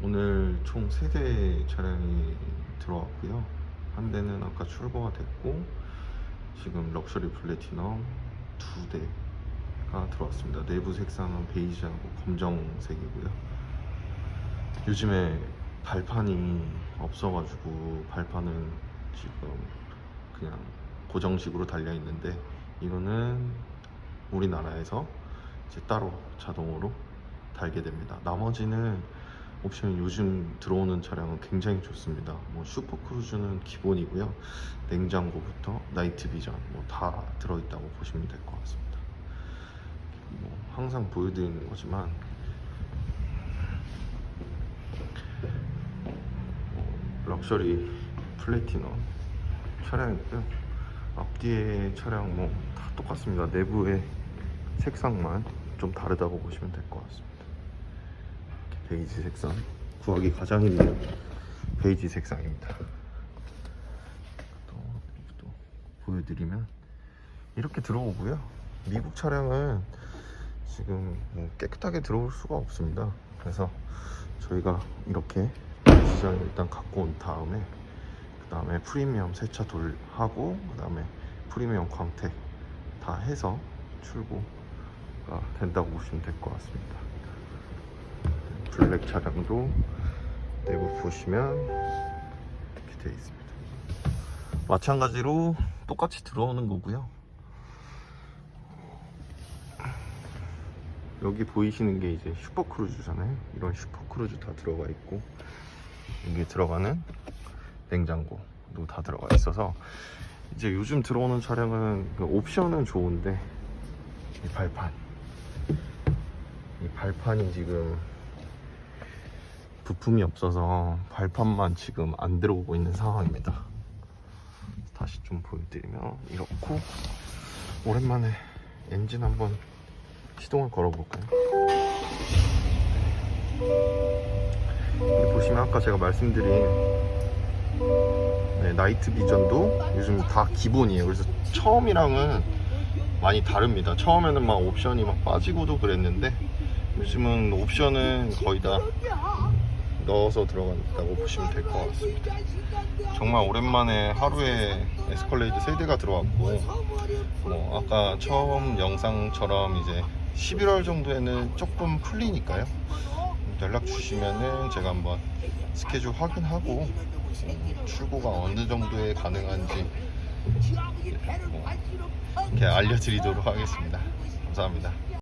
오늘 총 3대 차량이 들어왔고요. 한 대는 아까 출고가 됐고 지금 럭셔리 플래티넘 두 대가 들어왔습니다. 내부 색상은 베이지하고 검정색이고요. 요즘에 발판이 없어가지고 발판은 지금 그냥 고정식으로 달려 있는데 이거는 우리나라에서 이제 따로 자동으로 달게 됩니다. 나머지는 옵션 요즘 들어오는 차량은 굉장히 좋습니다. 뭐 슈퍼크루즈는 기본이고요. 냉장고부터 나이트 비전 뭐 다 들어있다고 보시면 될 것 같습니다. 뭐 항상 보여드리는 거지만 뭐 럭셔리 플래티넘 차량이고요. 앞뒤에 차량 뭐 다 똑같습니다. 내부의 색상만 좀 다르다고 보시면 될 것 같습니다. 베이지 색상 구하기 가장 힘든 베이지 색상입니다. 또, 또 보여드리면 이렇게 들어오고요. 미국 차량은 지금 뭐 깨끗하게 들어올 수가 없습니다. 그래서 저희가 이렇게 시장에 일단 갖고 온 다음에 그 다음에 프리미엄 세차 돌 하고 그 다음에 프리미엄 광택 다 해서 출고가 된다고 보시면 될 것 같습니다. 블랙 차량도 내부 보시면 이렇게 되어 있습니다. 마찬가지로 똑같이 들어오는 거고요. 여기 보이시는 게 이제 슈퍼크루즈잖아요. 이런 슈퍼크루즈 다 들어가 있고 여기 들어가는 냉장고도 다 들어가 있어서 이제 요즘 들어오는 차량은 그 옵션은 좋은데 이 발판 이 발판이 지금 부품이 없어서 발판만 지금 안 들어오고 있는 상황입니다. 다시 좀 보여드리면 이렇고 오랜만에 엔진 한번 시동을 걸어볼까요? 보시면 아까 제가 말씀드린 네, 나이트 비전도 요즘 다 기본이에요. 그래서 처음이랑은 많이 다릅니다. 처음에는 막 옵션이 막 빠지고도 그랬는데 요즘은 옵션은 거의 다 넣어서 들어간다고 보시면 될 것 같습니다. 정말 오랜만에 하루에 에스컬레이드 3대가 들어왔고 뭐 아까 처음 영상처럼 이제 11월 정도에는 조금 풀리니까요. 연락 주시면은 제가 한번 스케줄 확인하고 음, 출고가 어느 정도에 가능한지 뭐 이렇게 알려드리도록 하겠습니다. 감사합니다.